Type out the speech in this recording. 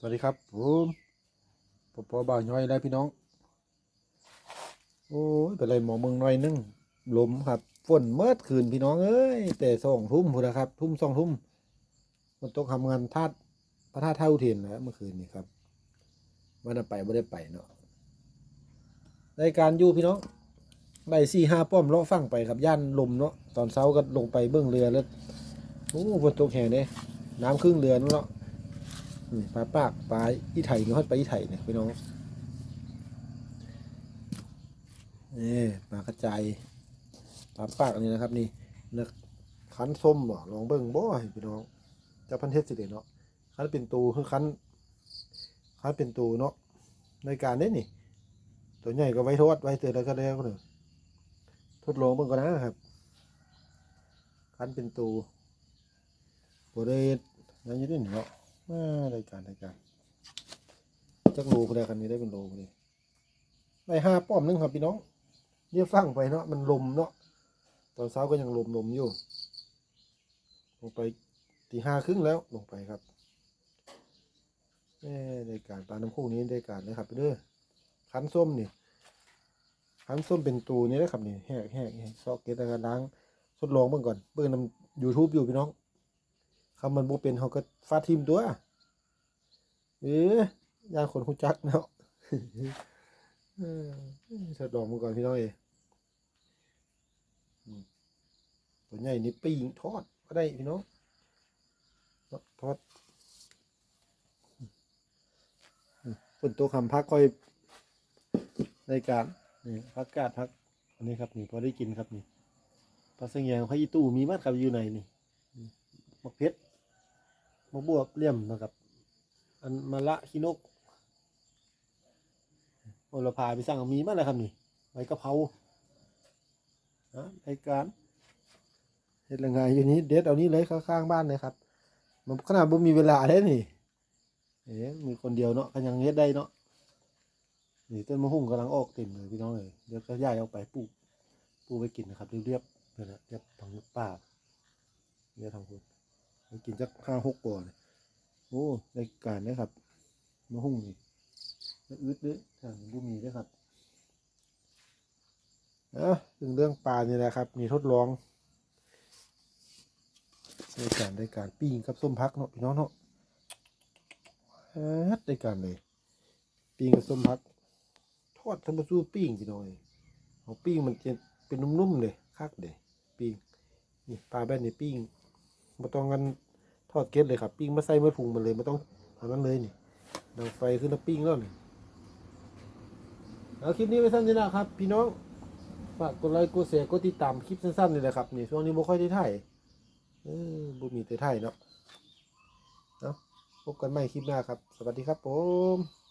สวัสดีครับผมผมพอบ่าวย้อยแล้วพี่น้อง โอ้ยเป็นไรหมอเมืองหน่อยนึงลมครับ ฝนเมื่อคืนพี่น้องเอ้ยแต่สองทุ่มพูดนะครับ ทุ่มสองทุ่มมันต้องทำงานธาตุพระธาตุเท่าเทียนนะเมื่อคืนนี้ครับวันไปไม่ได้ไปเนาะรายการอยู่พี่น้องไล่สี่ห้าป้อมเลาะฟั่งไปครับย่านลมเนาะตอนเช้าก็ลงไปเบื้องเรือแล้วโอ้ฝนตกแห่เนี่ยน้ำครึ่งเรือนเนาะ ปลาปากปลาอีไถ่นี่ฮอดปลาอีไถ่เนี่ยพี่น้องนี่ปลากระจายปลาปากนี่นะครับ นี่นักคันส้มบ่ลองเบิ่งบ่ให้พี่น้องเจะพันเทศสิเดเนาะคันเป็นตูคือคันคันเป็นตูเนาะในการนี้นี่ ตัวใหญ่ก็ไว้ทอดไว้เตือนแล้วก็แล้วก็เถอะทดลองเบิ่งก่อนนะครับคันเป็นตูบ่ได้นั่นยี่นี่เนาะ มารายการรายการจักโลพอดีคันนี้ได้เป็นโลพอดีได้ห้าป้อมหนึงครับพี่น้องเนี่ยฟังไปเนาะมันลมเนาะตอนเช้าก็ยังลมลมอยู่ ลงไปตีห้าครึ่งแล้วลงไปครับแม่รายการปลาน้ำโขงนี้รายการนะครับเด้อคันส้มนี่คั้นส้มเป็นตูนี่นะครับนี่แหกแหกแหกซอกเกตการล้างทดลองเบิ่งก่อนเบิ่งนำยูทูบอยู่พี่น้อง คำมันบ่เป็นเขาก็ฟาดทีมตัวเอ๊ะยาคนหูจักเนาะเออทดลองมาก่อนพี่น้องเอยตัวใหญ่นี่ปิ้งทอดก็ได้พี่น้องทอดฝนตัวคำพักค่อยในการนี่พักกาดพักอันนี้ครับนี่พอได้กินครับนี่ปลาเสียงพระอีตู้มีมากครับอยู่ในนี่มักเพชร มะบวบเลี่ยมนะครับ อันมะละขี้นกโอลพาไปสั่งมีมาแล้วครับนี่ใบกะเพรานะรายการเฮ็ดยังไงอยู่นี้เด็ดเอานี้เลยข้างๆบ้านเลยครับ มันขนาดบ่มีเวลาได้นี่ เอ๊ะมีคนเดียวเนาะก็ยังเฮ็ดได้เนาะนี่ต้นมะฮุ่งกำลังออกเต็มเลยพี่น้องเลยเดี๋ยวก็ย้ายเอาไปปลูกปลูกไปกินนะครับเรียบๆเลยนะเรียบทางป่าเรียบทางคุณ กินจักห้าหกบ่อเลยโอ้รายการนะครับมะฮุ่งนี่แล้วอึดด้วยทางบุมีด้วยครับเอะถึงเรื่องปลานี่แหละครับ มีทดลองรายการรายการปิ้งกับส้มพักเนาะพี่น้องเนาะเอ๊ะรายการเลยปิ้งกับส้มพัก ทอดทำมาสู้ปิ้งพี่น้องเลยเอาปิ้งมันจะเป็นนุ่มๆเลยคักเลยปิ้งนี่ปลาแบนนี่ปิ้ง มาต้องกันทอดเกล็ดเลยครับ ปิ้งมาใส่มาพุงมันเลยไม่ต้องอันนั้นเลยนี่ดังไฟขึ้นแล้วปิ้งแล้วนี่เอาคลิปนี้ไว้สั้นนี้นะครับ พี่น้องฝากกดไลค์กดแชร์กดติดตามคลิปสั้นๆนี่แหละครับนี่ช่วงนี้ไม่ค่อยได้ถ่ายเออบุมีแต่ถ่ายเนาะเอาพบกันใหม่คลิปหน้าครับ สวัสดีครับผม